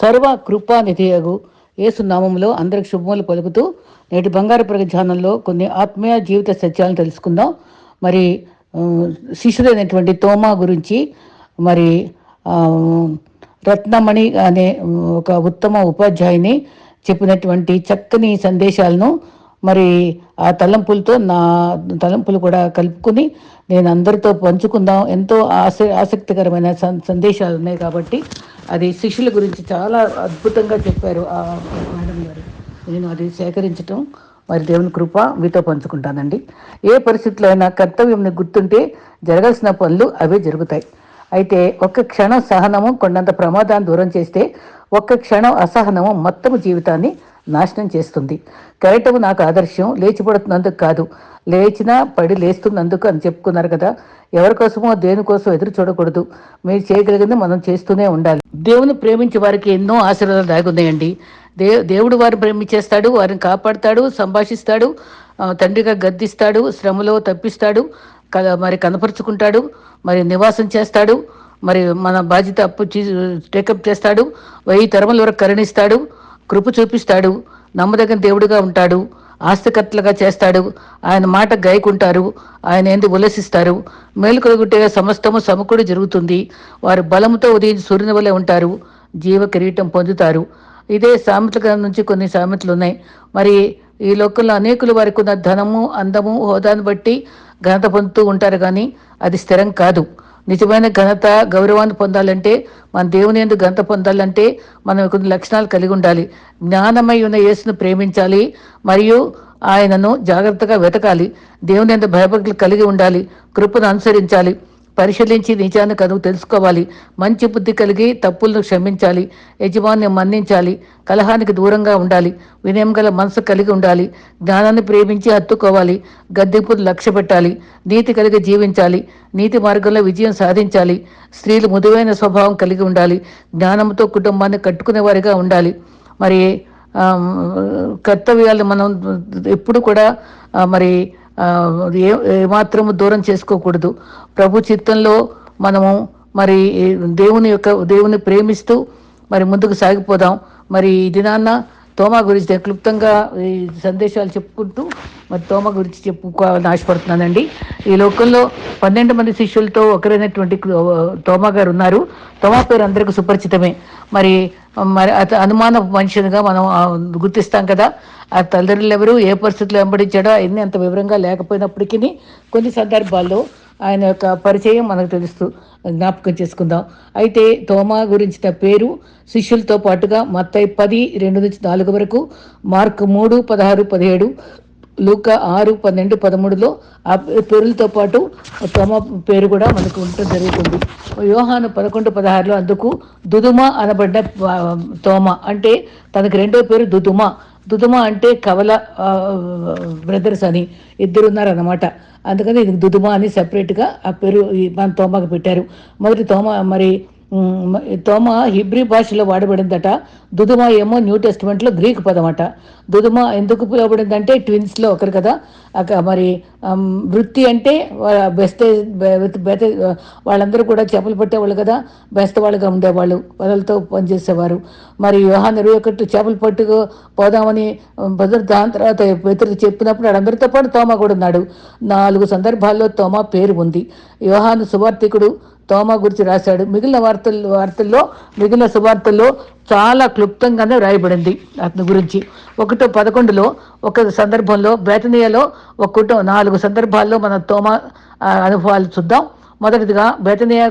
సర్వ కృపానిధియగు యేసు నామంలో అందరికి శుభములు పలుకుతూ నేటి బంగారు ప్రగజానంలో కొన్ని ఆత్మీయ జీవిత సత్యాలను తెలుసుకుందాం. మరి శిష్యుడైనటువంటి తోమా గురించి మరి రత్నమణి అనే ఒక ఉత్తమ ఉపాధ్యాయుని చెప్పినటువంటి చక్కని సందేశాలను మరి ఆ తలంపులతో నా తలంపులు కూడా కలుపుకుని నేను అందరితో పంచుకుందాం. ఎంతో ఆస ఆసక్తికరమైన సం- సందేశాలు ఉన్నాయి కాబట్టి అది శిష్యుల గురించి చాలా అద్భుతంగా చెప్పారు ఆ మేడం గారు. నేను అది సేకరించటం మరి దేవుని కృప మీతో పంచుకుంటానండి. ఏ పరిస్థితిలో అయినా కర్తవ్యంని గుర్తుంటే జరగాల్సిన పనులు అవే జరుగుతాయి. అయితే ఒక్క క్షణం సహనము కొండంత ప్రమాదాన్ని దూరం చేస్తే ఒక్క క్షణం అసహనము మొత్తము జీవితాన్ని నాశనం చేస్తుంది. కెరటము నాకు ఆదర్శం లేచిపడుతున్నందుకు కాదు. లేచినా పడి లేస్తున్నందుకు అని చెప్పుకున్నారు కదా. ఎవరికోసమో దేనికోసం ఎదురు చూడకూడదు. మీరు చేయగలిగింది మనం చేస్తూనే ఉండాలి. దేవుని ప్రేమించే వారికి ఎన్నో ఆశీర్వాదాలు దాగున్నాయండి. దే దేవుడు వారిని ప్రేమించేస్తాడు వారిని కాపాడుతాడు సంభాషిస్తాడు తండ్రిగా గద్దిస్తాడు శ్రమలో తప్పిస్తాడు మరి కనపరుచుకుంటాడు మరి నివాసం చేస్తాడు మరి మన బాధ్యత అప్పు టేకప్ చేస్తాడు వెయ్యి తరముల వరకు కరుణిస్తాడు కృప చూపిస్తాడు నమ్మదగిన దేవుడిగా ఉంటాడు ఆస్తికర్తలుగా చేస్తాడు ఆయన మాట గాయకుంటారు ఆయన ఏంది ఉల్లసిస్తారు. మేలు కలుగుటే సమస్తము సమకూడి జరుగుతుంది. వారు బలముతో ఉదయించి సూర్యుని వలె ఉంటారు జీవ కిరీటం పొందుతారు. ఇదే సామెతల నుంచి కొన్ని సామెతలు ఉన్నాయి. మరి ఈ లోకంలో అనేకులు వారికి ఉన్న ధనము అందము హోదాను బట్టి ఘనత పొందుతూ ఉంటారు కానీ అది స్థిరం కాదు. నిజమైన ఘనత గౌరవాన్ని పొందాలంటే మన దేవుని ఎందుకు ఘనత పొందాలంటే మనం కొన్ని లక్షణాలు కలిగి ఉండాలి. జ్ఞానమై ఉన్న యేసును ప్రేమించాలి మరియు ఆయనను జాగ్రత్తగా వెతకాలి. దేవుని ఎందుకు భయభక్తులు కలిగి ఉండాలి. కృపను అనుసరించాలి. పరిశీలించి నిజాన్ని కనుక తెలుసుకోవాలి. మంచి బుద్ధి కలిగి తప్పులను క్షమించాలి. యజమాన్ని మన్నించాలి. కలహానికి దూరంగా ఉండాలి. వినయం గల మనసు కలిగి ఉండాలి. జ్ఞానాన్ని ప్రేమించి హత్తుకోవాలి. గద్దెంపును లక్ష్య పెట్టాలి. నీతి కలిగి జీవించాలి. నీతి మార్గంలో విజయం సాధించాలి. స్త్రీలు మృదువైన స్వభావం కలిగి ఉండాలి. జ్ఞానంతో కుటుంబాన్ని కట్టుకునే వారిగా ఉండాలి. మరి కర్తవ్యాలు మనం ఎప్పుడు కూడా మరి ఏ ఏమాత్రము దూరం చేసుకోకూడదు. ప్రభు చిత్తంలో మనము మరి దేవుని యొక్క దేవుని ప్రేమిస్తూ మరి ముందుకు సాగిపోదాం. మరి ఈ దినాన్న తోమా గురించి క్లుప్తంగా ఈ సందేశాలు చెప్పుకుంటూ మరి తోమా గురించి చెప్పుకోవాలని ఆశపడుతున్నానండి. ఈ లోకంలో పన్నెండు మంది శిష్యులతో ఒకరైనటువంటి తోమా గారు ఉన్నారు. తోమా పేరు అందరికీ సుపరిచితమే. మరి మరి అత అనుమాన మనుషునిగా మనం గుర్తిస్తాం కదా. ఆ తల్లిదండ్రులు ఎవరు ఏ పరిస్థితుల్లో వెంబడించాడో అవన్నీ అంత వివరంగా లేకపోయినప్పటికీ కొన్ని సందర్భాల్లో ఆయన యొక్క పరిచయం మనకు తెలుస్తూ జ్ఞాపకం చేసుకుందాం. అయితే తోమా గురించిన పేరు శిష్యులతో పాటుగా మత్తై పది రెండు నుంచి నాలుగు వరకు మార్క్ మూడు పదహారు పదిహేడు లూక ఆరు పన్నెండు పదమూడులో ఆ పేరులతో పాటు తమ పేరు కూడా మనకు ఉండటం జరుగుతుంది. యోహాను పదకొండు పదహారులో అందుకు దుదుమ అనబడ్డ తోమ అంటే తనకు రెండో పేరు దుదుమ. దుదుమ అంటే కవల బ్రదర్స్ అని ఇద్దరు ఉన్నారన్నమాట అందుకని ఇది దుదుమ అని సెపరేట్గా ఆ పేరు మన తోమకు పెట్టారు. మొదటి తోమ మరి తోమ హిబ్రీ భాషలో వాడబడిందట. దుదుమ ఏమో న్యూ టెస్ట్మెంట్లో గ్రీక్ పదమట. దుదుమ ఎందుకు పిలువబడిందంటే ట్విన్స్లో ఒకరు కదా. మరి వృత్తి అంటే బెస్తే బె- బెత వాళ్ళందరూ కూడా చేపలు పట్టేవాళ్ళు కదా. బెస్త వాళ్ళుగా ఉండేవాళ్ళు వలలతో పనిచేసేవారు. మరి వ్యూహాన్ ఇరవై ఒకటి చేపలు పట్టుకు పోదామని బదులు దాని తర్వాత పేతురు చెప్పినప్పుడు వాళ్ళందరితో పాటు తోమ కూడా ఉన్నాడు. నాలుగు సందర్భాల్లో తోమ పేరు ఉంది. వ్యూహాను సువార్థికుడు తోమా గురించి రాశాడు. మిగిలిన వార్తలు వార్తల్లో మిగిలిన సువార్తల్లో చాలా క్లుప్తంగానే రాయబడింది అతని గురించి. ఒకటో పదకొండులో ఒక సందర్భంలో బేతనీయలో ఒక కుటుంబం నాలుగు సందర్భాల్లో మన తోమా అనుభవాలు చూద్దాం. మొదటిదిగా బేతనియా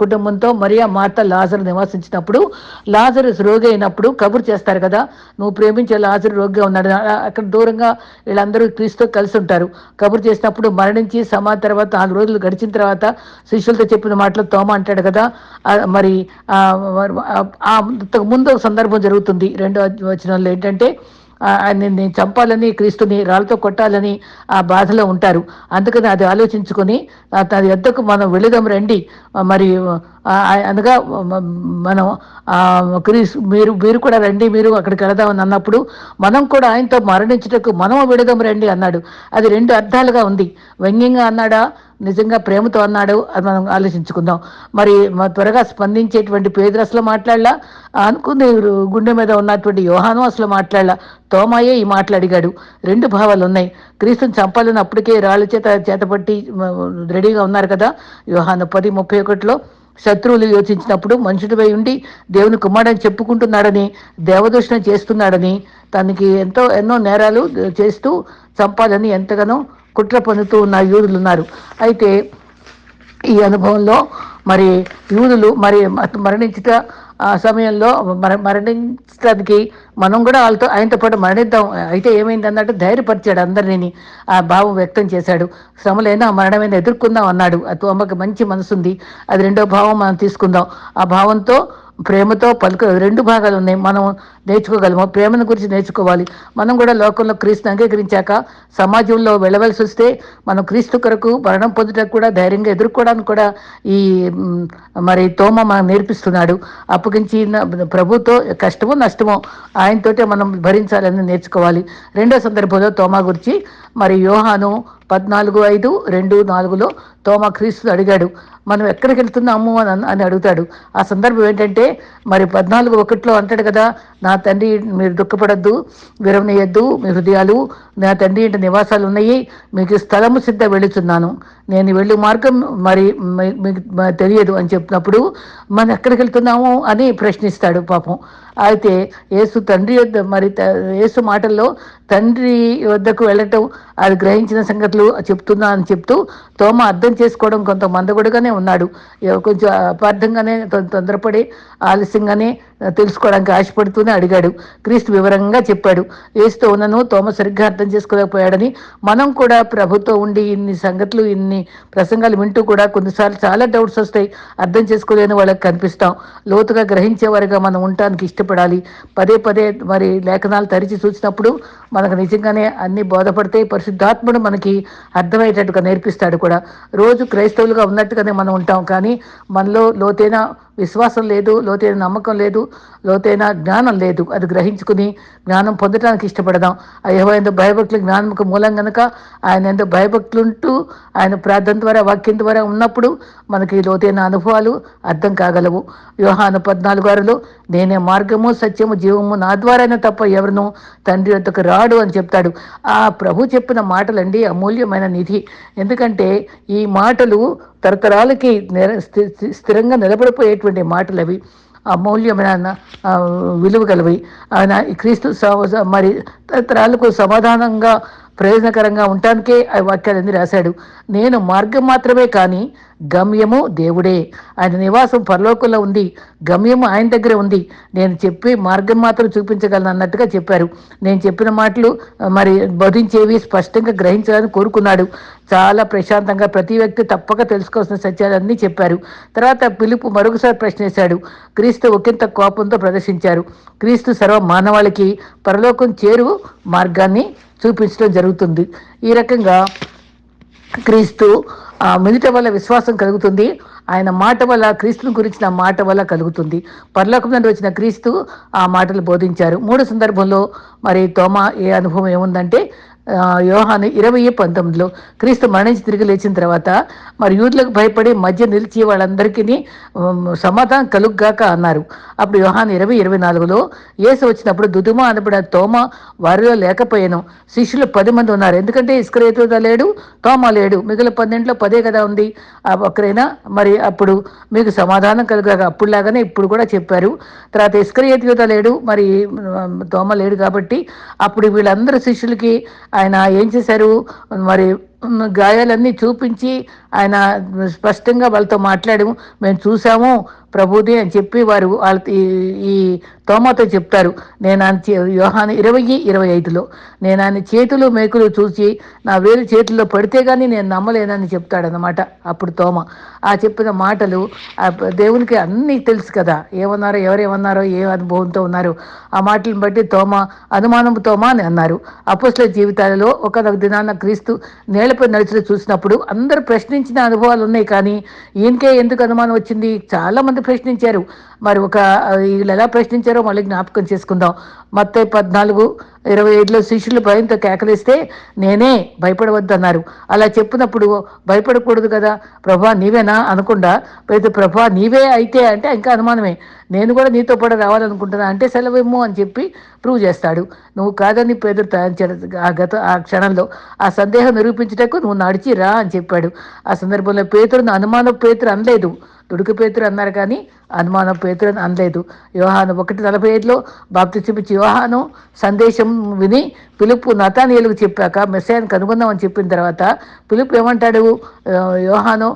కుటుంబంతో మరియా మార్త లాజరు నివసించినప్పుడు లాజరు రోగి అయినప్పుడు కబురు చేస్తారు కదా నువ్వు ప్రేమించే లాజరు రోగిగా ఉన్నాడు. అక్కడ దూరంగా వీళ్ళందరూ క్రీస్తు కలిసి ఉంటారు. కబురు చేసినప్పుడు మరణించి సమా తర్వాత నాలుగు రోజులు గడిచిన తర్వాత శిష్యులతో చెప్పిన మాటలు తోమ అంటాడు కదా మరి ఆ, ముందు ఒక సందర్భం జరుగుతుంది. రెండో వచనంలో ఏంటంటే ఆ, చంపాలని క్రీస్తుని రాళ్ళతో కొట్టాలని ఆ బాధలో ఉంటారు. అందుకని అది ఆలోచించుకొని తన ఎద్దకు మనం వెళదాం రండి. మరి అనగా మనం క్రీస్తు క్రీస్ మీరు మీరు కూడా రండి మీరు అక్కడికి వెళదామని అన్నప్పుడు మనం కూడా ఆయనతో మరణించుటకు మనము విడదాం రండి అన్నాడు. అది రెండు అర్థాలుగా ఉంది. వ్యంగ్యంగా అన్నాడా? నిజంగా ప్రేమతో అన్నాడు? అది మనం ఆలోచించుకుందాం. మరి త్వరగా స్పందించేటువంటి పేదరు అసలు మాట్లాడలా? అనుకుంది గుండె మీద ఉన్నటువంటి యోహాను అసలు మాట్లాడలా? తోమాయే ఈ మాట్లాడిగాడు రెండు భావాలు ఉన్నాయి. క్రీస్తుని చంపాలని అప్పటికే రాళ్ళ చేత చేతపట్టి రెడీగా ఉన్నారు కదా? యోహాను పది ముప్పై ఒకటిలో శత్రువులు యోచించినప్పుడు మనుషుడిపై ఉండి దేవుని కుమారుడని చెప్పుకుంటున్నాడని దేవదూషణ చేస్తున్నాడని తనకి ఎంతో ఎన్నో నేరాలు చేస్తూ చంపాలని ఎంతగానో కుట్ర పొందుతూ ఉన్న యూదులు ఉన్నారు. అయితే ఈ అనుభవంలో మరి యూదులు మరి మరణించుట ఆ సమయంలో మర మరణించడానికి మనం కూడా వాళ్ళతో ఆయనతో పాటు మరణిద్దాం. అయితే ఏమైంది అన్నట్టు ధైర్యపరిచాడు అందరినీ ఆ భావం వ్యక్తం చేశాడు. శ్రమలైనా మరణమైనా ఎదుర్కొందాం అన్నాడు. ఆ తోమకి మంచి మనసుంది. అది రెండో భావం మనం తీసుకుందాం. ఆ భావంతో ప్రేమతో పలుకు రెండు భాగాలు ఉన్నాయి మనం నేర్చుకోగలము? ప్రేమను గురించి నేర్చుకోవాలి. మనం కూడా లోకంలో క్రీస్తుని అంగీకరించాక సమాజంలో వెళ్ళవలసి వస్తే మనం క్రీస్తు కొరకు మరణం పొందుటకు కూడా ధైర్యంగా ఎదుర్కోవడానికి కూడా ఈ మరి తోమ మనం నేర్పిస్తున్నాడు. అప్పగించి ప్రభుతో కష్టమో నష్టమో ఆయనతోటే మనం భరించాలని నేర్చుకోవాలి. రెండో సందర్భంలో తోమా గురించి మరి యోహాను పద్నాలుగు ఐదు రెండు నాలుగులో తోమా క్రీస్తు అడిగాడు. మనం ఎక్కడికి వెళ్తున్నాము అని అని అడుగుతాడు. ఆ సందర్భం ఏంటంటే మరి పద్నాలుగు ఒకటిలో అంటాడు కదా నా తండ్రి మీరు దుఃఖపడద్దు విరవనీయద్దు మీ హృదయాలు నా తండ్రి ఇంటి నివాసాలు ఉన్నాయి మీకు స్థలము సిద్ధ వెళుతున్నాను నేను వెళ్ళు మార్గం మరి మీ- మీకు తెలియదు అని చెప్పినప్పుడు మనం ఎక్కడికి వెళ్తున్నాము అని ప్రశ్నిస్తాడు పాపం. అయితే యేసు తండ్రి వద్ద మరి ఏసు యేసు మాటల్లో తండ్రి వద్దకు వెళ్ళటం అది గ్రహించిన సంగతులు చెప్తున్నా అని చెప్తూ తోమ అర్థం చేసుకోవడం కొంత మందగుడుగానే ఉన్నాడు. కొంచెం అపార్థంగానే తొందరపడి ఆలస్యంగానే తెలుసుకోవడానికి ఆశపడుతూనే అడిగాడు. క్రీస్తు వివరంగా చెప్పాడు. ఏసుతో ఉన్నను తోమ సరిగ్గా అర్థం చేసుకోలేకపోయాడని మనం కూడా ప్రభుత్వం ఉండి ఇన్ని సంగతులు ఇన్ని ప్రసంగాలు వింటూ కూడా కొన్నిసార్లు చాలా డౌట్స్ వస్తాయి. అర్థం చేసుకోలేని వాళ్ళకి కనిపిస్తాం. లోతుగా గ్రహించేవారిగా మనం ఉండటానికి ఇష్టపడాలి. పదే పదే మరి లేఖనాలు తరిచి చూసినప్పుడు మనకు నిజంగానే అన్ని బోధపడితే పరిశుద్ధాత్ముడు మనకి అర్థమయ్యేటట్టుగా నేర్పిస్తాడు కూడా. రోజు క్రైస్తవులుగా ఉన్నట్టుగానే మనం ఉంటాం. కానీ మనలో లోతైన విశ్వాసం లేదు లోతైన నమ్మకం లేదు లోతైన జ్ఞానం లేదు. అది గ్రహించుకుని జ్ఞానం పొందడానికి ఇష్టపడదాం. అయ్యో ఎందు భయభక్తులు జ్ఞానంకు మూలం గనక ఆయన ఎందు భయభక్తులుంటూ ఆయన ప్రార్థన ద్వారా వాక్యం ద్వారా ఉన్నప్పుడు మనకి లోతైన అనుభవాలు అర్థం కాగలవు. వ్యూహాను పద్నాలుగు ఆరులో నేనే మార్గము సత్యము జీవము నా ద్వారానే తప్ప ఎవరినూ తండ్రి వద్దకు రాడు అని చెప్తాడు. ఆ ప్రభు చెప్పిన మాటలండి అమూల్యమైన నిధి. ఎందుకంటే ఈ మాటలు తరతరాలకి స్థి- స్థిరంగా నిలబడిపోయేటువంటి మాటలు అవి అమూల్యమైన విలువ కలవి ఆయన ఈ క్రీస్తు స- మరి తరతరాలకు సమాధానంగా ప్రయోజనకరంగా ఉండటానికే ఆ వాక్యాలన్నీ రాశాడు? నేను మార్గం మాత్రమే కానీ గమ్యము దేవుడే. ఆయన నివాసం పరలోకంలో ఉంది. గమ్యము ఆయన దగ్గర ఉంది. నేను చెప్పి మార్గం మాత్రం చూపించగలను అన్నట్టుగా చెప్పారు. నేను చెప్పిన మాటలు మరి బోధించేవి స్పష్టంగా గ్రహించాలని కోరుకున్నాడు. చాలా ప్రశాంతంగా ప్రతి వ్యక్తి తప్పక తెలుసుకోవాల్సిన సత్యాలన్నీ చెప్పారు. తర్వాత పిలుపు మరొకసారి ప్రశ్నించాడు క్రీస్తు ఒకంత కోపంతో ప్రదర్శించారు. క్రీస్తు సర్వ మానవాళికి పరలోకం చేరు మార్గాన్ని చూపించడం జరుగుతుంది. ఈ రకంగా క్రీస్తు ఆ వల్ల విశ్వాసం కలుగుతుంది. ఆయన మాట వల్ల క్రీస్తుని గురించిన మాట వల్ల కలుగుతుంది. పరలోకం నుండి వచ్చిన క్రీస్తు ఆ మాటలు బోధించారు. మూడు సందర్భంలో మరి తోమా ఏ అనుభవం ఏముందంటే యోహాను ఇరవై పంతొమ్మిదిలో క్రీస్తు మరణించి తిరిగి లేచిన తర్వాత మరి యూదులకు భయపడి మధ్య నిలిచి వాళ్ళందరికీ సమాధానం కలుగ్గాక అన్నారు. అప్పుడు యోహాను ఇరవై ఇరవై నాలుగులో యేసు వచ్చినప్పుడు దుదుమ అనబడిన తోమ వారిలో లేకపోయాను. శిష్యులు పది మంది ఉన్నారు. ఎందుకంటే ఇస్కరేతుగా లేడు తోమ లేడు. మిగిలిన పన్నెండులో పదే కదా ఉంది. ఆ ఒక్కరైనా మరి అప్పుడు మీకు సమాధానం కలుగాక అప్పుడులాగానే ఇప్పుడు కూడా చెప్పారు. తర్వాత ఇస్కరేత్ లేడు మరి తోమ లేడు కాబట్టి అప్పుడు వీళ్ళందరూ శిష్యులకి ఆయన ఏం చేశారు? మరి గాయాలన్నీ చూపించి ఆయన స్పష్టంగా వాళ్ళతో మాట్లాడము. మేము చూసాము ప్రభుది అని చెప్పి వారు వాళ్ళ ఈ- ఈ తోమతో చెప్తారు. నేను ఆయన చే- యోహాను ఇరవై ఇరవై ఐదులో నేను ఆయన చేతులు మేకులు చూసి నా వేలు చేతుల్లో పడితే కానీ నేను నమ్మలేనని చెప్తాడనమాట అప్పుడు తోమ. ఆ చెప్పిన మాటలు దేవునికి అన్నీ తెలుసు కదా. ఏమన్నారో ఎవరేమన్నారో ఏ అనుభవంతో ఉన్నారో. ఆ మాటలను బట్టి తోమ అనుమానం తోమ అని అన్నారు. అపోస్ల జీవితాలలో ఒక దినాన క్రీస్తు నేలపై నడిచి చూసినప్పుడు అందరూ ప్రశ్నించారు ప్రశ్నించిన అనుభవాలు ఉన్నాయి కానీ ఈయనకే ఎందుకు అనుమానం వచ్చింది? చాలామంది ప్రశ్నించారు. మరి ఒక వీళ్ళు ఎలా ప్రశ్నించారో మళ్ళీ జ్ఞాపకం చేసుకుందాం. మత్తే పద్నాలుగు ఇరవై ఏడులో శిష్యులు భయంతో కేకలిస్తే నేనే భయపడవద్దన్నారు. అలా చెప్పినప్పుడు భయపడకూడదు కదా? ప్రభా నీవేనా? అనకుండా పెద్ద ప్రభా నీవే అయితే అంటే ఇంకా అనుమానమే. నేను కూడా నీతో పాటు రావాలనుకుంటున్నా అంటే సెలవేమో అని చెప్పి ప్రూవ్ చేస్తాడు. నువ్వు కాదని పేదరు తయారు ఆ గత ఆ క్షణంలో ఆ సందేహం నిరూపించుటకు నువ్వు నడిచి రా అని చెప్పాడు. ఆ సందర్భంలో పేతురును అనుమానం పేతురు అనలేదు. దుడుకు పేతురు అన్నారు కానీ అనుమానం పేతురు అని అనలేదు. యోహాను ఒకటి నలభై ఐదులో బాప్తి చూపించి యోహాను సందేశం విని పిలుపు నతానీయులకు చెప్పాక మెస్సాయను కనుగొందామని చెప్పిన తర్వాత పిలుపు ఏమంటాడు? యోహాను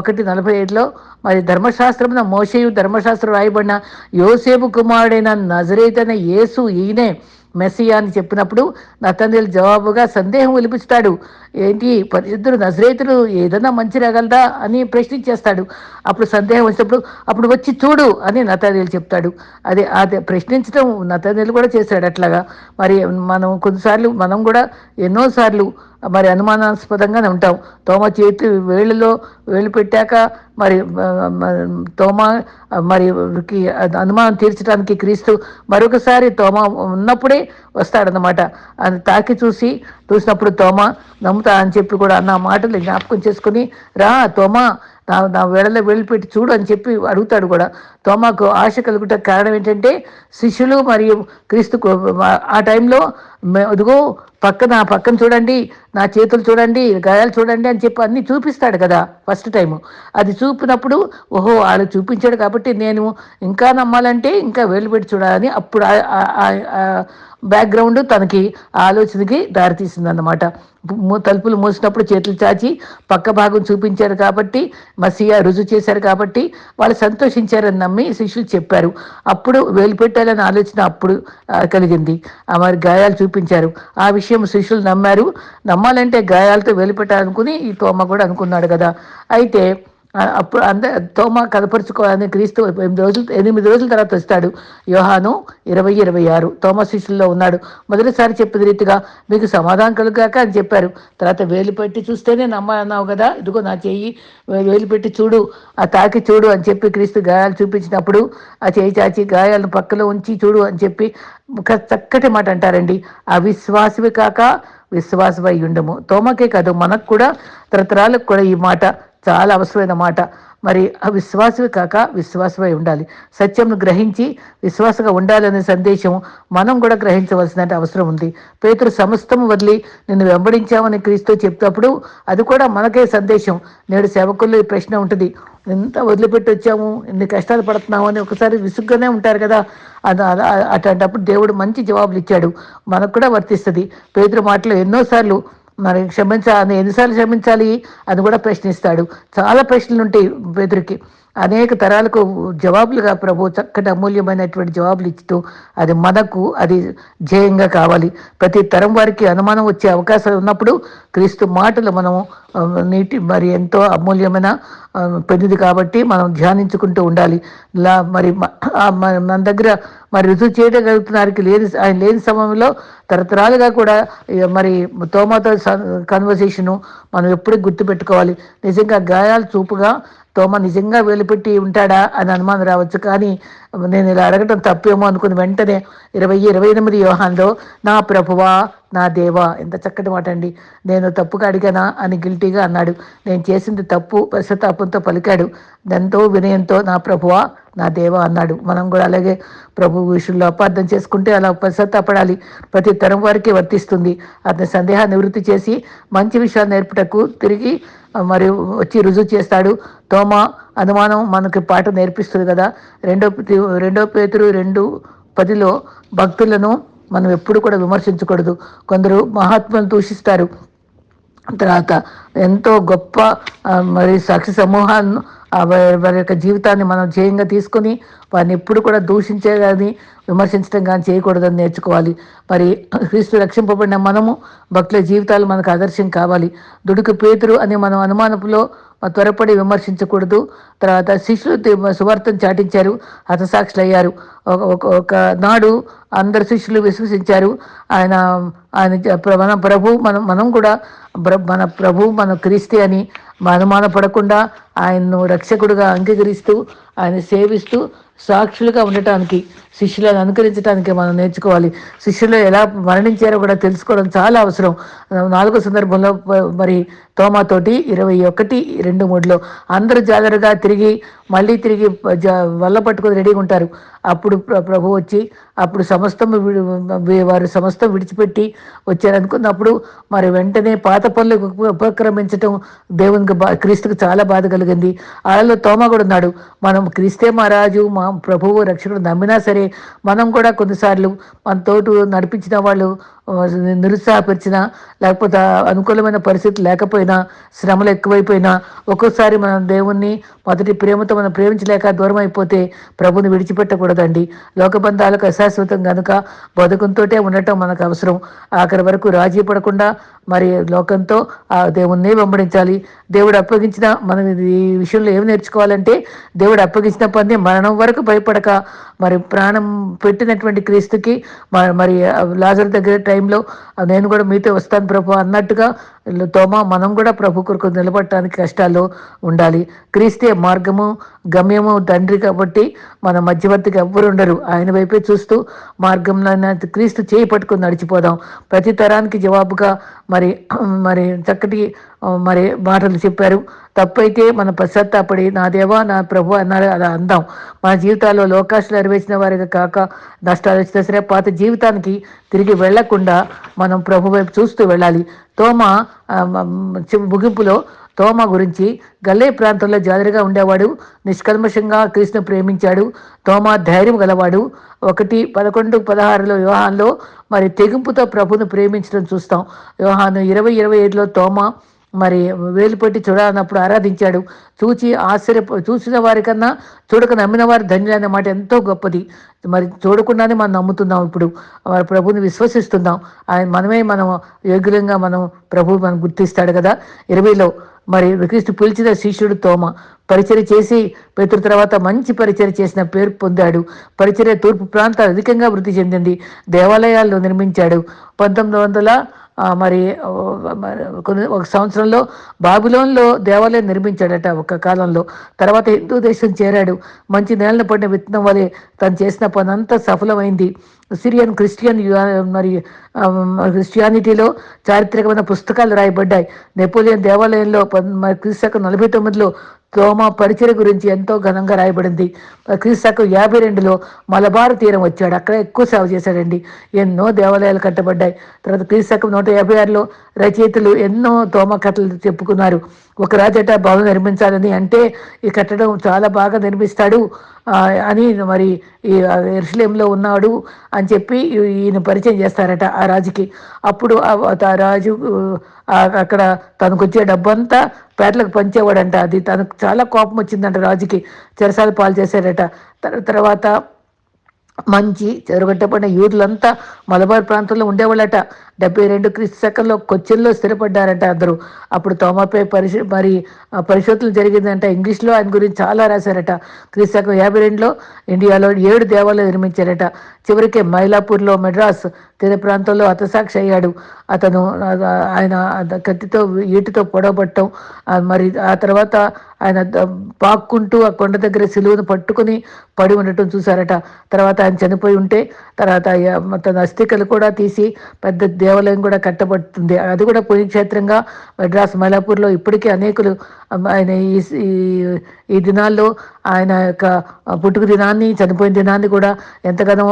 ఒకటి నలభై ఐదులో మరి ధర్మశాస్త్రమున మోషయు ధర్మశాస్త్రం రాయబడిన యోసేపు కుమారుడైన నజరేతన యేసు ఈయనే మెస్సియా అని చెప్పినప్పుడు నతనీయులు జవాబుగా సందేహం వెలిపిస్తాడు. ఏంటి? ఇద్దరు నజరేతులు ఏదైనా మంచి రాగలదా అని ప్రశ్నించేస్తాడు. అప్పుడు సందేహం వచ్చినప్పుడు అప్పుడు వచ్చి చూడు అని నతనీయులు చెప్తాడు. అదే అదే ప్రశ్నించడం నతనీయులు కూడా చేశాడు అట్లాగా. మరి మనం కొన్నిసార్లు మనం కూడా ఎన్నోసార్లు మరి అనుమానాస్పదంగానే ఉంటాం. తోమ చేతి వేళ్ళలో వేళ్ళు పెట్టాక మరి తోమా తోమ మరి కి అనుమానం తీర్చడానికి క్రీస్తు మరొకసారి తోమ ఉన్నప్పుడే వస్తాడనమాట అది తాకి చూసి చూసినప్పుడు తోమ నమ్ముతా అని చెప్పి కూడా అన్న మాటలు జ్ఞాపకం చేసుకుని రా తోమా నా నా వేళలో వేలు పెట్టి చూడు అని చెప్పి అడుగుతాడు కూడా. తోమాకు ఆశ కలుగుట కారణం ఏంటంటే శిష్యులు మరియు క్రీస్తు ఆ టైంలో మే- ఇదిగో పక్కన పక్కన చూడండి నా చేతులు చూడండి గాయాలు చూడండి అని చెప్పి అన్ని చూపిస్తాడు కదా. First time. అది చూపినప్పుడు ఓహో వాళ్ళు చూపించాడు కాబట్టి నేను ఇంకా నమ్మాలంటే ఇంకా వేలు పెట్టి చూడాలని అప్పుడు ఆ బ్యాక్గ్రౌండ్ తనకి ఆలోచనకి దారితీసింది అన్నమాట తలుపులు మూసినప్పుడు చేతులు చాచి పక్క భాగం చూపించారు కాబట్టి మసియా రుజువు చేశారు కాబట్టి వాళ్ళు సంతోషించారని నమ్మి శిష్యులు చెప్పారు. అప్పుడు వేలు పెట్టాలని ఆలోచన అప్పుడు కలిగింది. ఆ మరి గాయాలు చూపించారు. ఆ విషయం శిష్యులు నమ్మారు. నమ్మాలంటే గాయాలతో వేలు పెట్టాలనుకుని ఈ తోమ కూడా అనుకున్నాడు కదా. అయితే అప్పుడు అంద తోమ కనపరుచుకోవాలని క్రీస్తు ఎనిమిది రోజులు ఎనిమిది రోజుల తర్వాత వస్తాడు. యోహాను ఇరవై ఇరవై ఆరు. తోమ శిష్యుల్లో ఉన్నాడు. మొదటిసారి చెప్పిన రీతిగా మీకు సమాధానం కలుగాక అని చెప్పారు. తర్వాత వేలు పెట్టి చూస్తేనే నమ్మాలన్నావు కదా ఇదిగో నా చెయ్యి వేలు పెట్టి చూడు ఆ తాకి చూడు అని చెప్పి క్రీస్తు గాయాలు చూపించినప్పుడు ఆ చేయి చాచి గాయాలను పక్కలో ఉంచి చూడు అని చెప్పి ఒక చక్కటి మాట అంటారండి. అవిశ్వాసవి కాక విశ్వాసమై ఉండము. తోమకే కాదు మనకు కూడా తరతరాలకు కూడా ఈ మాట చాలా అవసరమైన మాట. మరి ఆ విశ్వాసమే కాక విశ్వాసమై ఉండాలి. సత్యంను గ్రహించి విశ్వాసంగా ఉండాలనే సందేశం మనం కూడా గ్రహించవలసిన అవసరం ఉంది. పేతురు సమస్తము వదిలి నిన్ను వెంబడించామని క్రీస్తు చెప్తప్పుడు అది కూడా మనకే సందేశం. నేడు సేవకుల్లో ఈ ప్రశ్న ఉంటుంది. ఎంత వదిలిపెట్టి వచ్చాము? ఎన్ని కష్టాలు పడుతున్నాము? అని ఒకసారి విసుగ్గానే ఉంటారు కదా. అది అలా- అట్లాంటప్పుడు దేవుడు మంచి జవాబులు ఇచ్చాడు. మనకు కూడా వర్తిస్తుంది. పేదరు మాటలు ఎన్నోసార్లు మరి క్షమించాలి ఎన్నిసార్లు క్షమించాలి అని కూడా ప్రశ్నిస్తాడు. చాలా ప్రశ్నలు ఉంటాయి పేదరికి అనేక తరాలకు జవాబులుగా ప్రభు చక్కటి అమూల్యమైనటువంటి జవాబులు ఇచ్చుతూ అది మనకు అది జయంగా కావాలి. ప్రతి తరం వారికి అనుమానం వచ్చే అవకాశాలు ఉన్నప్పుడు క్రీస్తు మాటలు మనము నీటి మరి ఎంతో అమూల్యమైన పెద్దది కాబట్టి మనం ధ్యానించుకుంటూ ఉండాలి. లా మరి మన మన దగ్గర మరి రుజువు చేయగలుగుతున్నారికి లేని ఆయన లేని సమయంలో తరతరాలుగా కూడా మరి తోమాతో కన్వర్సేషను మనం ఎప్పుడు గుర్తుపెట్టుకోవాలి. నిజంగా గాయాలు చూపుగా తోమ నిజంగా వేలుపెట్టి ఉంటాడా అని అనుమానం రావచ్చు. కానీ నేను ఇలా అడగటం తప్పేమో అనుకుని వెంటనే ఇరవై ఇరవై ఎనిమిది వ్యూహాల్లో నా ప్రభువా నా దేవా ఎంత చక్కటి మాట అండి. నేను తప్పుగా అడిగానా? అని గిల్టీగా అన్నాడు. నేను చేసింది తప్పు పశ్చాత్తాపంతో పలికాడు. ఎంతో వినయంతో నా ప్రభువా నా దేవా అన్నాడు. మనం కూడా అలాగే ప్రభు విషయంలో అపార్థం చేసుకుంటే అలా పశ్చాత్తాపడాలి. ప్రతి తరం వారికి వర్తిస్తుంది. అతని సందేహాన్ని నివృత్తి చేసి మంచి విషయాలు నేర్పుటకు తిరిగి మరి వచ్చి రుజువు చేస్తాడు. తోమ అనుమానం మనకి పాట నేర్పిస్తుంది కదా. రెండో రెండో పేతురు రెండు పదిలో భక్తులను మనం ఎప్పుడు కూడా విమర్శించకూడదు. కొందరు మహాత్ములను దూషిస్తారు. తర్వాత ఎంతో గొప్ప మరి సాక్షి సమూహాన్ని వారి యొక్క జీవితాన్ని మనం జయంగా తీసుకొని వారిని ఎప్పుడు కూడా దూషించే కానీ విమర్శించడం కానీ చేయకూడదని నేర్చుకోవాలి. మరి క్రీస్తు రక్షింపబడిన మనము భక్తుల జీవితాలు మనకు ఆదర్శం కావాలి. దుడుకు పేతురు అని మనం అనుమానపులో త్వరపడి విమర్శించకూడదు. తర్వాత శిష్యులు తి- సువార్తను చాటించారు. హతసాక్షులు అయ్యారు ఒక ఒక- ఒక నాడు అందరు శిష్యులు విశ్వసించారు. ఆయన ఆయన మన ప్రభు మనం మనం కూడా మన ప్రభు మన క్రీస్తే అని అనుమాన పడకుండా ఆయన్ను రక్షకుడుగా అంగీకరిస్తూ ఆయన సేవిస్తూ సాక్షులుగా ఉండటానికి శిష్యులను అనుకరించడానికి మనం నేర్చుకోవాలి. శిష్యులు ఎలా మరణించారో కూడా తెలుసుకోవడం చాలా అవసరం. నాలుగో సందర్భంలో మరి తోమాతోటి ఇరవై ఒకటి రెండు మూడులో అందరూ జాగ్రత్తగా తిరిగి మళ్ళీ తిరిగి వల్ల పట్టుకొని రెడీగా ఉంటారు. అప్పుడు ప్రభు వచ్చి అప్పుడు సమస్తం వారు సమస్తం విడిచిపెట్టి వచ్చారనుకున్నప్పుడు మరి వెంటనే పాత పనులకు ఉపక్రమించటం దేవునికి బా క్రీస్తుకు చాలా బాధ కలిగింది. వాళ్ళలో తోమ కూడా ఉన్నాడు. మనం క్రీస్తే మహారాజు మా ప్రభువు రక్షకుడు నమ్మినా సరే మనం కూడా కొన్నిసార్లు మన తోటు నడిపించిన వాళ్ళు నిరుత్సాహపరిచినా లేకపోతే అనుకూలమైన పరిస్థితి లేకపోయినా శ్రమలు ఎక్కువైపోయినా ఒక్కోసారి మనం దేవుణ్ణి మొదటి ప్రేమతో మనం ప్రేమించలేక దూరం అయిపోతే ప్రభుని విడిచిపెట్టకూడదండి. లోకబంధాలకు అశాశ్వతం కనుక బతుకంతోటే ఉండటం మనకు అవసరం. ఆఖరి వరకు రాజీ పడకుండా మరి లోకంతో ఆ దేవుణ్ణి వెంబడించాలి. దేవుడు అప్పగించిన మనం ఈ విషయంలో ఏం నేర్చుకోవాలంటే దేవుడు అప్పగించిన పని మరణం వరకు భయపడక మరి ప్రాణం పెట్టినటువంటి క్రీస్తుకి మరి లాజర్ దగ్గర టైంలో నేను కూడా మీతో వస్తాను ప్రభు అన్నట్టుగా తోమా మనం కూడా ప్రభు కొరకు నిలబడటానికి కష్టాల్లో ఉండాలి. క్రీస్తే మార్గము గమ్యము తండ్రి కాబట్టి మన మధ్యవర్తికి ఎవ్వరు ఉండరు. ఆయన వైపే చూస్తూ మార్గంలో క్రీస్తు చేయి పట్టుకుని నడిచిపోదాం. ప్రతి తరానికి జవాబుగా మరి మరి చక్కటి మరి మాటలు చెప్పారు. తప్పైతే మన పశ్చాత్తాపడి నా దేవా నా ప్రభు అన్నారు అలా అందాం. మన జీవితాల్లో లోకాశలు అరివేసిన వారికి కాక నష్టాలు వచ్చినా సరే పాత జీవితానికి తిరిగి వెళ్ళకుండా మనం ప్రభు వైపు చూస్తూ వెళ్ళాలి. తోమ ముగింపులో తోమ గురించి గల్లే ప్రాంతంలో జాదరిగా ఉండేవాడు. నిష్కల్మషంగా కృష్ణ ప్రేమించాడు. తోమ ధైర్యం గలవాడు. ఒకటి పదకొండు పదహారులో వివాహంలో మరి తెగింపుతో ప్రభును ప్రేమించడం చూస్తాం. వివాహాన్ని ఇరవై ఇరవై ఏడులో తోమ మరి వేలుపెట్టి చూడాలన్నప్పుడు ఆరాధించాడు. చూచి ఆశ్చర్య చూసిన వారికన్నా చూడక నమ్మిన వారు ధన్యులైన మాట ఎంతో గొప్పది. మరి చూడకుండానే మనం నమ్ముతున్నాం ఇప్పుడు. మరి ప్రభుని విశ్వసిస్తున్నాం. ఆయన మనమే మనం యోగ్యులంగా మనం ప్రభు మనం గుర్తిస్తాడు కదా. ఇరవైలో మరి క్రీస్తు పిలిచిన శిష్యుడు తోమ పరిచర్య చేసి పేతురు తర్వాత మంచి పరిచయ చేసిన పేరు పొందాడు. పరిచర్య తూర్పు ప్రాంతాలు అధికంగా వృద్ధి చెందింది. దేవాలయాల్లో నిర్మించాడు. పంతొమ్మిది వందల మరి కొన్ని ఒక సంవత్సరంలో బాబులోన్లో దేవాలయం నిర్మించాడట ఒక కాలంలో. తర్వాత హిందూ దేశం చేరాడు. మంచి నేలను పడిన విత్తనం వలె తను చేసిన పనంతా సఫలమైంది. సిరియన్ క్రిస్టియన్ మరి క్రిస్టియానిటీలో చారిత్రకమైన పుస్తకాలు రాయబడ్డాయి. నెపోలియన్ దేవాలయంలో పన్- మరి క్రీస్తు నలభై తొమ్మిదిలో తోమ పరిచయ గురించి ఎంతో ఘనంగా రాయబడింది. క్రీస్తు యాభై రెండులో మలబార్ తీరం వచ్చాడు. అక్కడ ఎక్కువ సేవ చేశాడండి. ఎన్నో దేవాలయాలు కట్టబడ్డాయి. తర్వాత క్రీస్తు నూట యాభై ఆరులో రచయితలు ఎన్నో తోమ కథలు చెప్పుకున్నారు. ఒక రాజట భవనం నిర్మించాలని అంటే ఈ కట్టడం చాలా బాగా నిర్మిస్తాడు. అని మరి ఈ ఎరుసలేంలో ఉన్నాడు అని చెప్పి ఈయన పరిచయం చేస్తారట ఆ రాజుకి. అప్పుడు ఆ రాజు అక్కడ తనకు వచ్చే డబ్బంతా పేటలకు పంచేవాడంట. అది తనకు చాలా కోపం వచ్చిందంట రాజుకి. చెరసాల పాలు చేశాడట తర్వాత మంచి చెరుగట్టబడిన యూదులంతా మలబార్ ప్రాంతంలో ఉండేవాళ్ళట. డెబ్బై రెండు క్రీస్తు శకంలో కొచ్చిన్లో స్థిరపడ్డారట అందరూ. అప్పుడు తోమపై పరిశ మరి ఆ, పరిశోధనలు జరిగిందంట. ఇంగ్లీష్లో ఆయన గురించి చాలా రాశారట. క్రీస్తు శకం యాభై రెండులో ఇండియాలో ఏడు దేవాలయాలు నిర్మించారట. చివరికి మైలాపూర్లో మెడ్రాస్ తీర ప్రాంతంలో హతసాక్షి అయ్యాడు. అతను ఆయన కత్తితో ఈటితో పొడవబట్టం మరి ఆ తర్వాత ఆయన పాక్కుంటూ ఆ కొండ దగ్గర సిలువను పట్టుకుని పడి ఉండటం చూశారట. తర్వాత ఆయన చనిపోయి ఉంటే తర్వాత తన అస్థికలు కూడా తీసి పెద్ద దేవాలయం కూడా కట్టబడుతుంది. అది కూడా పుణ్యక్షేత్రంగా మద్రాస్ మైలాపూర్లో ఇప్పటికీ అనేకులు ఆయన ఈ ఈ- దినాల్లో ఆయన యొక్క పుట్టుక దినాన్ని చనిపోయిన దినాన్ని కూడా ఎంతగానో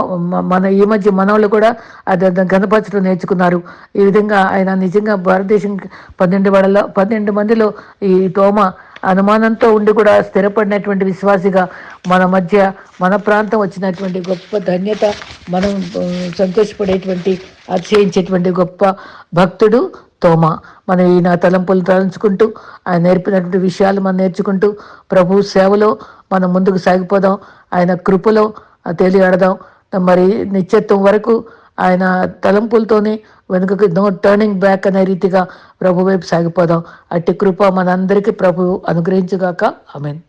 మన ఈ మధ్య మనవాళ్ళు కూడా అది అది గణపరచడం నేర్చుకున్నారు. ఈ విధంగా ఆయన నిజంగా భారతదేశం పన్నెండు వాళ్ళలో పన్నెండు మందిలో ఈ తోమ అనుమానంతో ఉండి కూడా స్థిరపడినటువంటి విశ్వాసిగా మన మధ్య మన ప్రాంతం వచ్చినటువంటి గొప్ప ధన్యత మనం సంతోషపడేటువంటి అతిశయించేటువంటి గొప్ప భక్తుడు తోమ. మనం ఈయన తలంపులు తలంచుకుంటూ ఆయన నేర్పినటువంటి విషయాలు మనం నేర్చుకుంటూ ప్రభు సేవలో మనం ముందుకు సాగిపోదాం. ఆయన కృపలో తేలియాడదాం. మరి నిత్యత్వం వరకు ఆయన తలంపులతోనే వెనుకకి నో టర్నింగ్ బ్యాక్ అనే రీతిగా ప్రభు వైపు సాగిపోదాం. అట్టి కృప మనందరికీ ప్రభు అనుగ్రహించుగాక. ఆమెన్.